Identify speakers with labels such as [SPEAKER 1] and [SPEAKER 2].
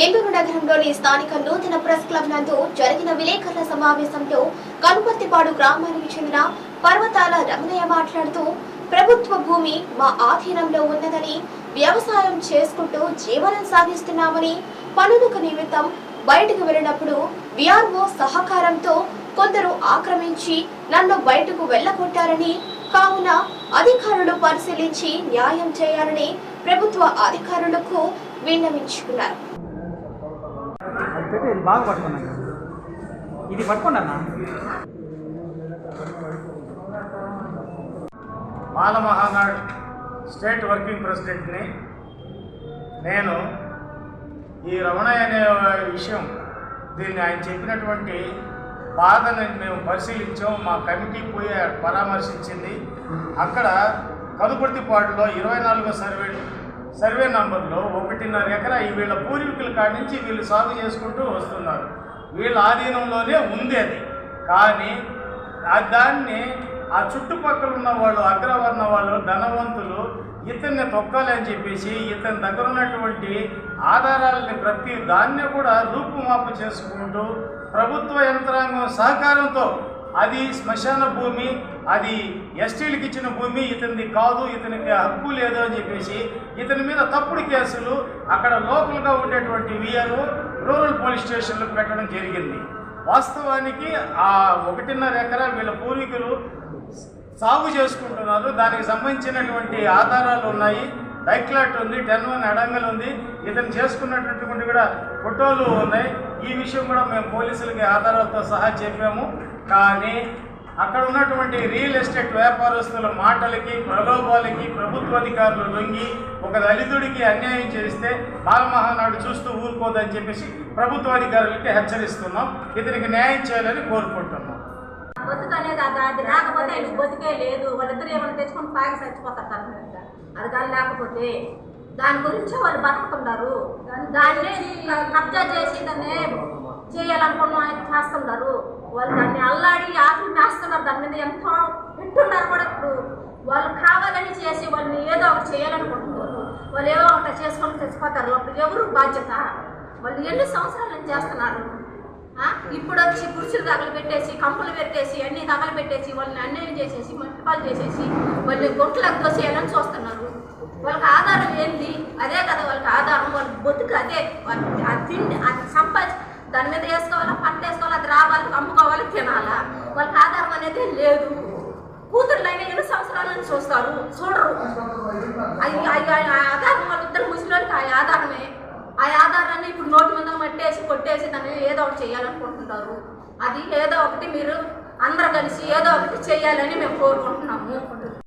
[SPEAKER 1] నెల్లూరు నగరంలోని స్థానిక నూతన ప్రెస్ క్లబ్ నందు జరిగిన విలేకరుల సమావేశంలో కనుపర్తిపాడు గ్రామానికి చెందిన పర్వతాల రమణయ్య మాట్లాడుతూ ప్రభుత్వ భూమి మా ఆధీనంలో ఉన్నదని వ్యవసాయం చేసుకుంటూ జీవనం సాగిస్తున్నామని పనులకు నిమిత్తం బయటకు వెళ్ళినప్పుడు విఆర్ఓ సహకారంతో కొందరు ఆక్రమించి నన్ను బయటకు వెళ్ళగొట్టారని కావున అధికారులు పరిశీలించి న్యాయం చేయాలని ప్రభుత్వ అధికారులకు విన్నవించుకున్నారు.
[SPEAKER 2] పెట్టి ఇది బాగా పట్టుకున్నాను. ఇది పట్టుకోండి అన్న
[SPEAKER 3] మాల స్టేట్ వర్కింగ్ ప్రెసిడెంట్ని నేను ఈ రమణయ్య అనే విషయం దీన్ని ఆయన చెప్పినటువంటి బాధని మేము పరిశీలించాం. మా కమిటీ పోయి పరామర్శించింది. అక్కడ కనుపర్తిపాటులో ఇరవై నాలుగో సర్వే సర్వే నంబర్లో ఒకటిన్నర ఎకరా ఈ వీళ్ళ పూర్వీకుల కాడి నుంచి వీళ్ళు సాగు చేసుకుంటూ వస్తున్నారు. వీళ్ళ ఆధీనంలోనే ఉంది అది. కానీ ఆ దాన్ని ఆ చుట్టుపక్కల ఉన్న వాళ్ళు అగ్రవర్ణ వాళ్ళు ధనవంతులు ఇతన్ని తొక్కాలి అని చెప్పేసి ఇతని దగ్గర ఉన్నటువంటి ఆధారాలని ప్రతి దాన్ని కూడా రూపుమాపు చేసుకుంటూ ప్రభుత్వ యంత్రాంగం సహకారంతో అది శ్మశాన భూమి అది ఎస్టీలకు ఇచ్చిన భూమి ఇతనిది కాదు ఇతనికి హక్కు లేదు అని చెప్పేసి ఇతని మీద తప్పుడు కేసులు అక్కడ లోకల్గా ఉండేటువంటి విఆర్ఓ రూరల్ పోలీస్ స్టేషన్లో పెట్టడం జరిగింది. వాస్తవానికి ఆ ఒకటిన్నర ఎకరా వీళ్ళ పూర్వీకులు సాగు చేసుకుంటున్నారు. దానికి సంబంధించినటువంటి ఆధారాలు ఉన్నాయి. డైక్లాట్ ఉంది టెన్ వన్ అడంగల్ ఉంది. ఇతను చేసుకున్నటువంటి కూడా ఫోటోలు ఉన్నాయి. ఈ విషయం కూడా మేము పోలీసులకి ఆధారాలతో సహా చెప్పాము. కానీ అక్కడ ఉన్నటువంటి రియల్ ఎస్టేట్ వ్యాపారస్తుల మాటలకి ప్రలోభాలకి ప్రభుత్వ అధికారులు లొంగి ఒక దళితుడికి అన్యాయం చేస్తే బాలమహానాడు చూస్తూ ఊరుకోదని చెప్పేసి ప్రభుత్వ అధికారులకి హెచ్చరిస్తున్నాం. ఇతనికి న్యాయం చేయాలని కోరుకుంటున్నాం.
[SPEAKER 4] బతుకు అనేది అది అది రాకపోతే ఆయనకి బతికే లేదు. వాళ్ళిద్దరు ఏమైనా తెచ్చుకొని తాగి చచ్చిపోతారు తన మీద అది కానీ లేకపోతే దాని గురించి వాళ్ళు బతుకుతున్నారు దాన్ని కబ్జా చేసి దాన్ని చేయాలనుకున్న చేస్తున్నారు వాళ్ళు దాన్ని అల్లాడి ఆకులు మేస్తున్నారు. దాని మీద ఎంతో వింటున్నారు కూడా ఇప్పుడు. వాళ్ళు కావాలని చేసి వాళ్ళని ఏదో ఒకటి చేయాలనుకుంటున్నారు. వాళ్ళు ఏదో ఒకటి చేసుకొని చచ్చిపోతారు. అప్పుడు ఎవరు బాధ్యత? వాళ్ళు ఎన్ని సంవత్సరాలు చేస్తున్నారు? ఇప్పుడు వచ్చి కుర్చీలు తగలు పెట్టేసి కంపులు పెట్టేసి అన్ని తగలు పెట్టేసి వాళ్ళని అన్యాయం చేసేసి మట్టిపాలు చేసేసి వాళ్ళని గొంట్లకు దోసేయాలని చూస్తున్నారు వాళ్ళకి ఆధారం ఏంది అదే కదా వాళ్ళకి ఆధారం వాళ్ళ బతుకు అదే వాళ్ళ ఆ తిండి అది సంపాది దాని మీద వేసుకోవాలా పంట వేసుకోవాలి అది రావాలి అమ్ముకోవాలి తినాలా వాళ్ళకి ఆధారం అనేది లేదు కూతుర్లైనా ఎన్ని సంవత్సరాల నుంచి చూస్తారు చూడరు అయ్యి ఆధారం వాళ్ళిద్దరు ముసలికి ఆ ఆధారమే ఆ ఆధారాన్ని ఇప్పుడు నోటి మీద మట్టేసి కొట్టేసి దాన్ని ఏదో ఒకటి చేయాలనుకుంటున్నారు. అది ఏదో ఒకటి మీరు అందరు కలిసి ఏదో ఒకటి చేయాలని మేము కోరుకుంటున్నాము.